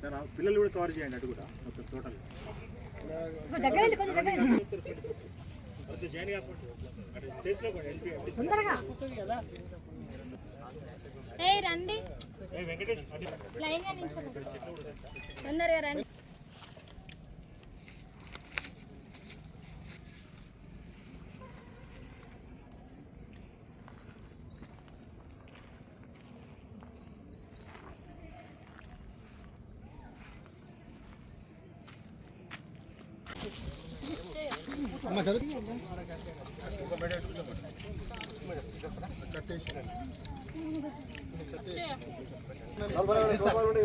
Sir పిల్లలు కూడా cover చేయండి అటు కూడా మొత్తం టోటల్. దగ్గర కొంచెం దగ్గర ఏ రండి తొందరగా రండి. మీరు పట్టుకోండి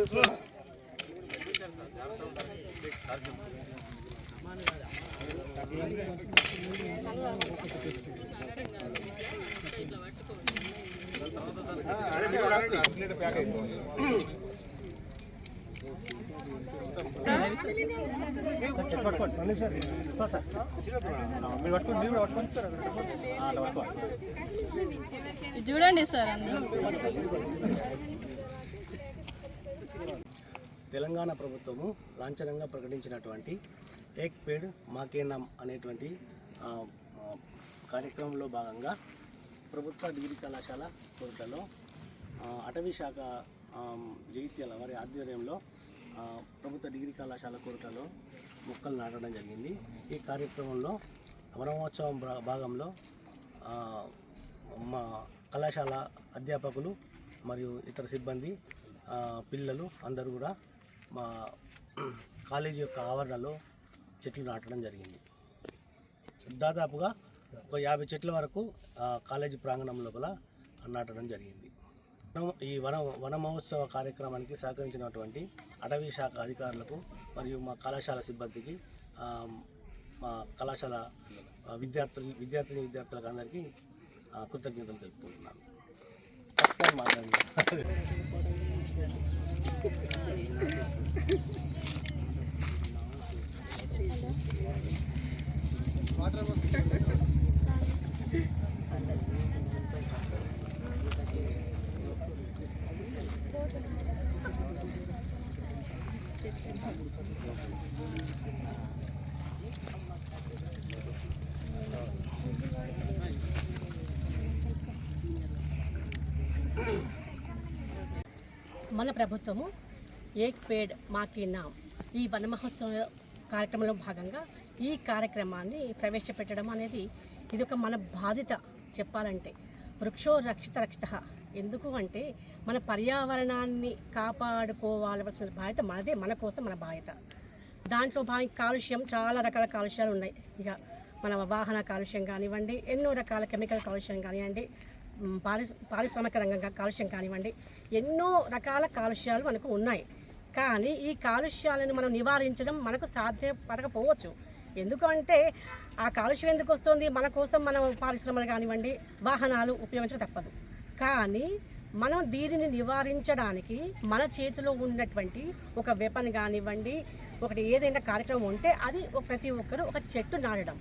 మీరు చూడండి సార్ తెలంగాణ ప్రభుత్వము లాంఛనంగా ప్రకటించినటువంటి ఏక్ పేడ్ మాకేనామ్ అనేటువంటి కార్యక్రమంలో భాగంగా ప్రభుత్వ డిగ్రీ కళాశాల కోరికలో అటవీ శాఖ జగిత్యాల వారి ఆధ్వర్యంలో ప్రభుత్వ డిగ్రీ కళాశాల కోరికలో మొక్కలు నాటడం జరిగింది. ఈ కార్యక్రమంలో వనమహోత్సవం భా- భాగంలో మా కళాశాల అధ్యాపకులు మరియు ఇతర సిబ్బంది పిల్లలు అందరూ కూడా మా కాలేజీ యొక్క ఆవరణలో చెట్లు నాటడం జరిగింది. దాదాపుగా ఒక యాభై చెట్ల వరకు కాలేజీ ప్రాంగణం లోపల నాటడం జరిగింది. ఈ వన వన మహోత్సవ కార్యక్రమానికి సహకరించినటువంటి అటవీ శాఖ అధికారులకు మరియు మా కళాశాల సిబ్బందికి మా కళాశాల విద్యార్థులు విద్యార్థిని విద్యార్థులకు అందరికీ కృతజ్ఞతలు తెలుపుకుంటున్నాను. ఫస్ట్ మన ప్రభుత్వము ఏక్ పేడ్ మాకి నామ్ ఈ వన మహోత్సవ కార్యక్రమంలో భాగంగా ఈ కార్యక్రమాన్ని ప్రవేశపెట్టడం అనేది ఇది ఒక మన బాధ్యత చెప్పాలంటే. వృక్షో రక్షిత రక్షిత. ఎందుకు అంటే మన పర్యావరణాన్ని కాపాడుకోవాల్సిన బాధ్యత మనదే మన కోసం మన బాధ్యత. దాంట్లో భాగం కాలుష్యం చాలా రకాల కాలుష్యాలు ఉన్నాయి. ఇక మన వాహన కాలుష్యం కానివ్వండి ఎన్నో రకాల కెమికల్ కాలుష్యం కానివ్వండి పారి పారిశ్రామిక రంగంగా కాలుష్యం కానివ్వండి ఎన్నో రకాల కాలుష్యాలు మనకు ఉన్నాయి. కానీ ఈ కాలుష్యాలను మనం నివారించడం మనకు సాధ్యపడకపోవచ్చు ఎందుకంటే ఆ కాలుష్యం ఎందుకు వస్తుంది? మన కోసం మనం పారిశ్రమలు కానివ్వండి వాహనాలు ఉపయోగించక తప్పదు. కానీ మనం దీనిని నివారించడానికి మన చేతిలో ఉన్నటువంటి ఒక వెపన్ కానివ్వండి ఒకటి ఏదైనా కార్యక్రమం ఉంటే అది ఒక- ప్రతి ఒక్కరు ఒక చెట్టు నాటడం.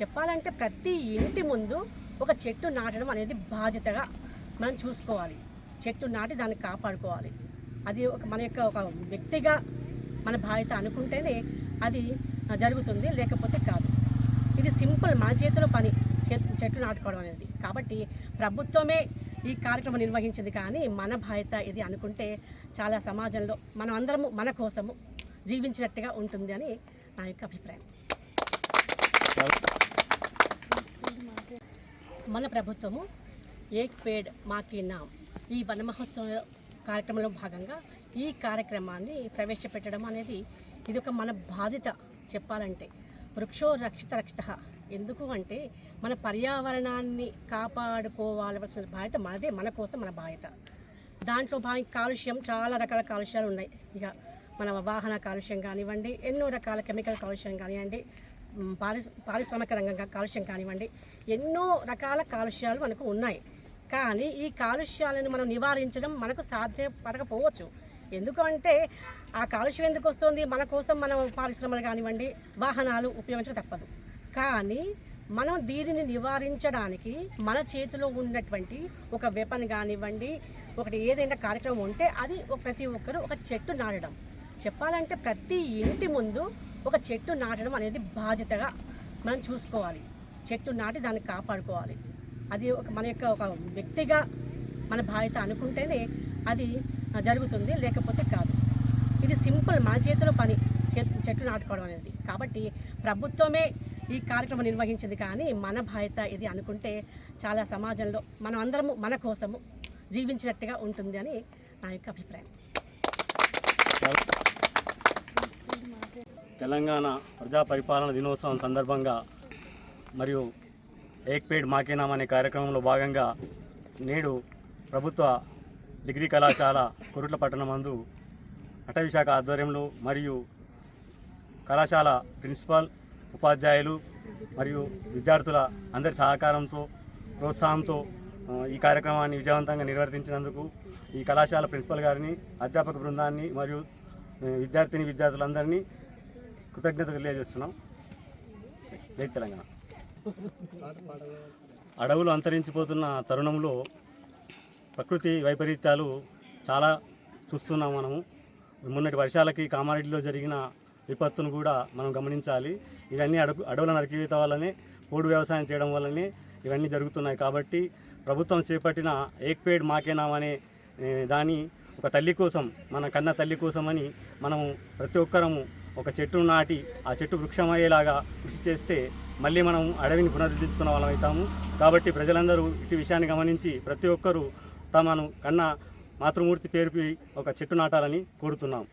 చెప్పాలంటే ప్రతి ఇంటి ముందు ఒక చెట్టు నాటడం అనేది బాధ్యతగా మనం చూసుకోవాలి. చెట్టు నాటి దాన్ని కాపాడుకోవాలి. అది ఒక మన యొక్క ఒక వ్యక్తిగా మన బాధ్యత అనుకుంటేనే అది జరుగుతుంది లేకపోతే కాదు. ఇది సింపుల్ మన చేతిలో పని చెట్టు నాటుకోవడం అనేది. కాబట్టి ప్రభుత్వమే ఈ కార్యక్రమం నిర్వహించింది కానీ మన బాధ్యత ఇది అనుకుంటే చాలా సమాజంలో మనం అందరము మన కోసము జీవించినట్టుగా ఉంటుంది అని నా యొక్క అభిప్రాయం. మన ప్రభుత్వము ఏక్ పేడ్ మాకి నామ్. ఈ వన మహోత్సవ కార్యక్రమంలో భాగంగా ఈ కార్యక్రమాన్ని ప్రవేశపెట్టడం అనేది ఇది ఒక మన బాధ్యత చెప్పాలంటే. వృక్షో రక్షిత రక్షిత. ఎందుకు అంటే మన పర్యావరణాన్ని కాపాడుకోవాల్సిన బాధ్యత మనదే మన కోసం మన బాధ్యత. దాంట్లో భాగం కాలుష్యం చాలా రకాల కాలుష్యాలు ఉన్నాయి. ఇక మన వాహన కాలుష్యం కానివ్వండి ఎన్నో రకాల కెమికల్ కాలుష్యం కానివ్వండి పారిశ్ పారిశ్రామిక రంగంగా కాలుష్యం కానివ్వండి ఎన్నో రకాల కాలుష్యాలు మనకు ఉన్నాయి. కానీ ఈ కాలుష్యాలను మనం నివారించడం మనకు సాధ్యపడకపోవచ్చు. ఎందుకంటే ఆ కాలుష్యం ఎందుకు వస్తుంది? మన కోసం మనం పారిశ్రమలు కానివ్వండి వాహనాలు ఉపయోగించక తప్పదు. కానీ మనం దీనిని నివారించడానికి మన చేతిలో ఉన్నటువంటి ఒక వెపన్ కానివ్వండి ఒకటి ఏదైనా కార్యక్రమం ఉంటే అది ఒక- ప్రతి ఒక్కరు ఒక చెట్టు నాటడం. చెప్పాలంటే ప్రతి ఇంటి ముందు ఒక చెట్టు నాటడం అనేది బాధ్యతగా మనం చూసుకోవాలి. చెట్టు నాటి దాన్ని కాపాడుకోవాలి. అది ఒక మన యొక్క ఒక వ్యక్తిగా మన బాధ్యత అనుకుంటేనే అది జరుగుతుంది లేకపోతే కాదు. ఇది సింపుల్ మన చేతిలో పని చెట్- చెట్లు నాటుకోవడం అనేది. కాబట్టి ప్రభుత్వమే ఈ కార్యక్రమం నిర్వహించింది కానీ మన బాధ్యత ఇది అనుకుంటే చాలా సమాజంలో మనం అందరము మన కోసము జీవించినట్టుగా ఉంటుంది అని నా యొక్క అభిప్రాయం. తెలంగాణ ప్రజా పరిపాలన దినోత్సవం సందర్భంగా మరియు ఏక్పేడ్ మాకేనామ్ అనే కార్యక్రమంలో భాగంగా నేడు ప్రభుత్వ డిగ్రీ కళాశాల కురుట్ల పట్టణం మందు అటవీ శాఖ ఆధ్వర్యంలో మరియు కళాశాల ప్రిన్సిపాల్ ఉపాధ్యాయులు మరియు విద్యార్థుల అందరి సహకారంతో ప్రోత్సాహంతో ఈ కార్యక్రమాన్ని విజయవంతంగా నిర్వర్తించినందుకు ఈ కళాశాల ప్రిన్సిపల్ గారిని అధ్యాపక బృందాన్ని మరియు విద్యార్థిని విద్యార్థులందరినీ కృతజ్ఞత తెలియజేస్తున్నాం. జై తెలంగాణ. అడవులు అంతరించిపోతున్న తరుణంలో ప్రకృతి వైపరీత్యాలు చాలా చూస్తున్నాం మనము. మొన్నటి వర్షాలకి కామారెడ్డిలో జరిగిన విపత్తును కూడా మనం గమనించాలి. ఇవన్నీ అడవు అడవుల నరికివేత వల్లనే పోడు వ్యవసాయం చేయడం వల్లనే ఇవన్నీ జరుగుతున్నాయి కాబట్టి ప్రభుత్వం చేపట్టిన ఏక్ పేడ్ మాకేనాం అనే దాని ఒక తల్లి కోసం మన కన్న తల్లి కోసమని మనము ప్రతి ఒక్కరము ఒక చెట్టును నాటి ఆ చెట్టు వృక్షమయ్యేలాగా కృషి చేస్తే మళ్ళీ మనం అడవిని పునరుద్ధరించుకున్న వాళ్ళం అవుతాము. కాబట్టి ప్రజలందరూ ఇటు విషయాన్ని గమనించి ప్రతి ఒక్కరూ తమను కన్న మాతృమూర్తి పేరుపై ఒక చెట్టు నాటాలని కోరుతున్నాం.